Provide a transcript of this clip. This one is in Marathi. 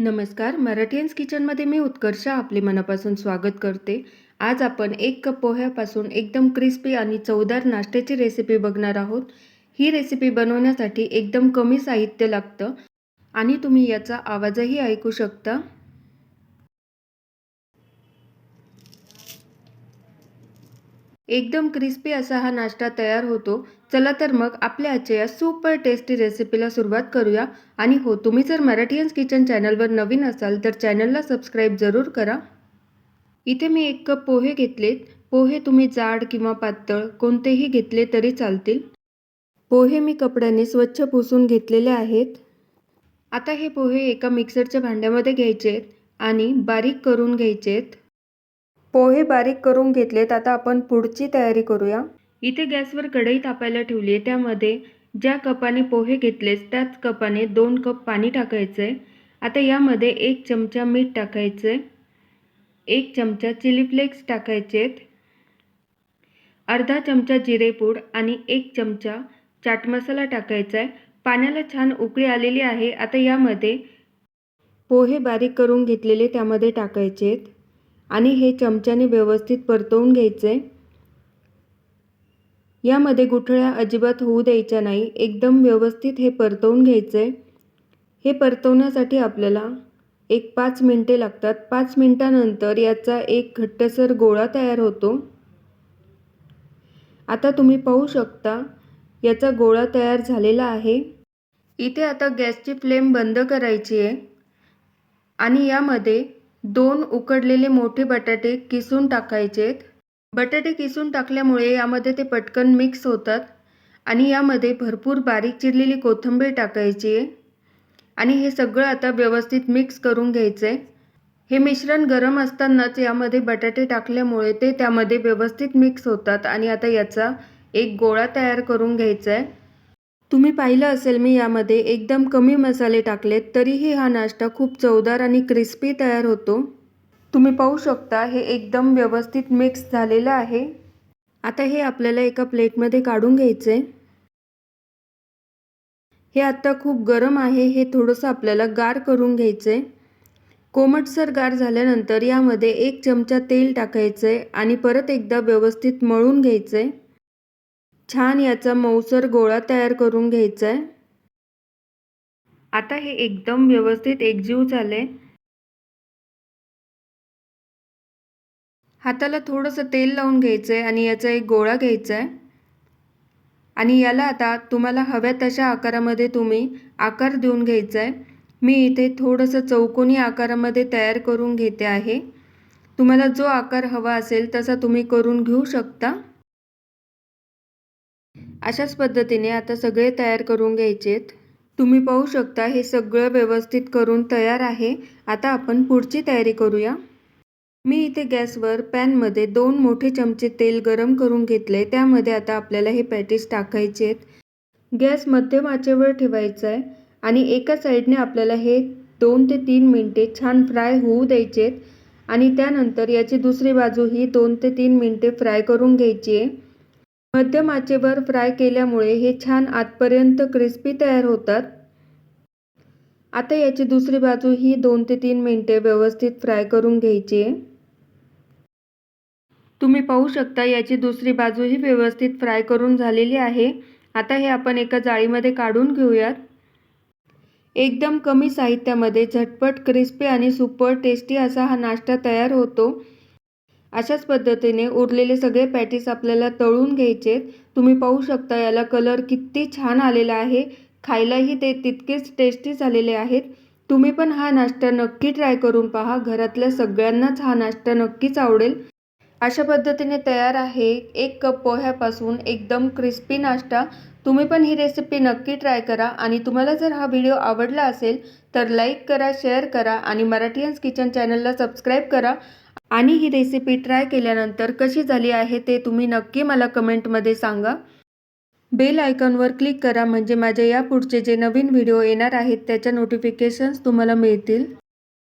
नमस्कार. मराठीयन्स किचनमध्ये मी उत्कर्ष आपले मनापासून स्वागत करते. आज आपण एक कप पोह्यापासून एकदम क्रिस्पी आणि चवदार नाश्त्याची रेसिपी बघणार आहोत. ही रेसिपी बनवण्यासाठी एकदम कमी साहित्य लागतं आणि तुम्ही याचा आवाजही ऐकू शकता. एकदम क्रिस्पी असा हा नाश्ता तयार होतो. चला तर मग आपल्या आजच्या या सुपर टेस्टी रेसिपीला सुरुवात करूया. आणि हो तुम्ही जर मराठीयन्स किचन चॅनलवर नवीन असाल तर चॅनलला सबस्क्राईब जरूर करा. इथे मी एक कप पोहे घेतलेत. पोहे तुम्ही जाड किंवा पातळ कोणतेही घेतले तरी चालतील. पोहे मी कपड्याने स्वच्छ पुसून घेतलेले आहेत. आता हे पोहे एका मिक्सरच्या भांड्यामध्ये घ्यायचे आहेत आणि बारीक करून घ्यायचे आहेत पोहे बारीक करून घेतलेत. आता आपण पुढची तयारी करूया. इथे गॅसवर कढई तापायला ठेवली आहे त्यामध्ये ज्या कपाने पोहे घेतलेस त्याच कपाने दोन कप पाणी टाकायचं आहे आता यामध्ये एक चमचा मीठ टाकायचं आहे एक चमचा चिली फ्लेक्स टाकायचे आहेत अर्धा चमचा जिरेपूड आणि एक चमचा चाट मसाला टाकायचा आहे पाण्याला छान उकळी आलेली आहे. आता यामध्ये पोहे बारीक करून घेतलेले त्यामध्ये टाकायचे आहेत आणि हे चमच्याने व्यवस्थित परतवून घ्यायचे. यामध्ये गुठळ्या अजिबात होऊ द्यायच्या नाही. एकदम व्यवस्थित हे परतवून घ्यायचं. आहे हे परतवण्यासाठी आपल्याला एक पाच मिनटे लागतात. पाच मिनटानंतर याचा एक घट्टसर गोळा तयार होतो. आता तुम्ही पाहू शकता याचा गोळा तयार झालेला आहे. इथे आता गॅसची फ्लेम बंद करायची आहे. आणि यामध्ये दोन उकडलेले मोठे बटाटे किसून टाकायचे. आहेत बटाटे किसून टाकल्यामुळे यामध्ये ते पटकन मिक्स होतात आणि यामध्ये भरपूर बारीक चिरलेली कोथिंबीर टाकायची आहे आणि हे सगळं आता व्यवस्थित मिक्स करून घ्यायचं. आहे हे मिश्रण गरम असतानाच यामध्ये बटाटे टाकल्यामुळे ते त्यामध्ये व्यवस्थित मिक्स होतात आणि आता याचा एक गोळा तयार करून घ्यायचा आहे. तुम्ही पाहिलं असेल मी यामध्ये एकदम कमी मसाले टाकलेत तरीही हा नाश्ता खूप चवदार आणि क्रिस्पी तयार होतो. तुम्ही पाहू शकता हे एकदम व्यवस्थित मिक्स झालेलं आहे. आता हे आपल्याला एका प्लेटमध्ये काढून घ्यायचं. आहे हे आत्ता खूप गरम आहे हे थोडंसं आपल्याला गार करून घ्यायचं. आहे कोमटसर गार झाल्यानंतर यामध्ये एक चमचा तेल टाकायचं आहे आणि परत एकदा व्यवस्थित मळून घ्यायचं. आहे छान याचा मऊसर गोळा तयार करून घ्यायचा आहे आता हे एकदम व्यवस्थित एकजीव झाले हाताला थोडंसं तेल लावून घ्यायचं आहे आणि याचा एक गोळा घ्यायचा आहे आणि याला आता तुम्हाला हव्या तशा आकारामध्ये तुम्ही आकार देऊन घ्यायचा आहे मी इथे थोडंसं चौकोनी आकारामध्ये तयार करून घेते आहे. तुम्हाला जो आकार हवा असेल तसा तुम्ही करून घेऊ शकता. अशाच पद्धतीने आता सगळे तयार करून घ्यायचेत. तुम्ही पाहू शकता हे सगळं व्यवस्थित करून तयार आहे. आता आपण पुढची तयारी करूया. मी इथे गॅसवर पॅनमध्ये दोन मोठे चमचे तेल गरम करून घेतले त्यामध्ये आता आपल्याला हे पॅटीस टाकायचे आहेत गॅस मध्यम आचेवर ठेवायचा आहे आणि एका साईडने आपल्याला हे दोन ते तीन मिनटे छान फ्राय होऊ द्यायचे आहेत आणि त्यानंतर याची दुसरी बाजू ही दोन ते तीन मिनटे फ्राय करून घ्यायची आहे मध्यम आचेवर फ्राय केल्यामुळे हे छान आतपर्यंत क्रिस्पी तयार होतात. आता याची दुसरी बाजू ही दोन ते तीन मिनटे व्यवस्थित फ्राय करून घ्यायची. आहे तुम्ही पाहू शकता याची दुसरी बाजूही व्यवस्थित फ्राय करून झालेली आहे. आता हे आपण एका जाळीमध्ये काढून घेऊयात. एकदम कमी साहित्यामध्ये झटपट क्रिस्पी आणि सुपर टेस्टी असा हा नाश्ता तयार होतो. अशाच पद्धतीने उरलेले सगळे पॅटीस आपल्याला तळून घ्यायचे. तुम्ही पाहू शकता याला कलर किती छान आलेला आहे. खायलाही ते तितकेच टेस्टी झालेले आहेत. तुम्ही पण हा नाश्ता नक्की ट्राय करून पहा. घरातल्या सगळ्यांनाच हा नाश्ता नक्कीच आवडेल. अशा पद्धतीने तयार आहे. एक कप पोह्यापासून एकदम क्रिस्पी नाश्ता. तुम्ही पण ही रेसिपी नक्की ट्राय करा. आणि तुम्हाला जर हा व्हिडिओ आवडला असेल तर लाईक करा शेअर करा आणि मराठीयन्स किचन चॅनलला सबस्क्राईब करा. आणि ही रेसिपी ट्राय केल्यानंतर कशी झाली आहे ते तुम्ही नक्की मला कमेंटमध्ये सांगा. बेल आयकॉनवर क्लिक करा म्हणजे माझे यापुढचे जे नवीन व्हिडिओ येणार आहेत त्याच्या नोटिफिकेशन्स तुम्हाला मिळतील.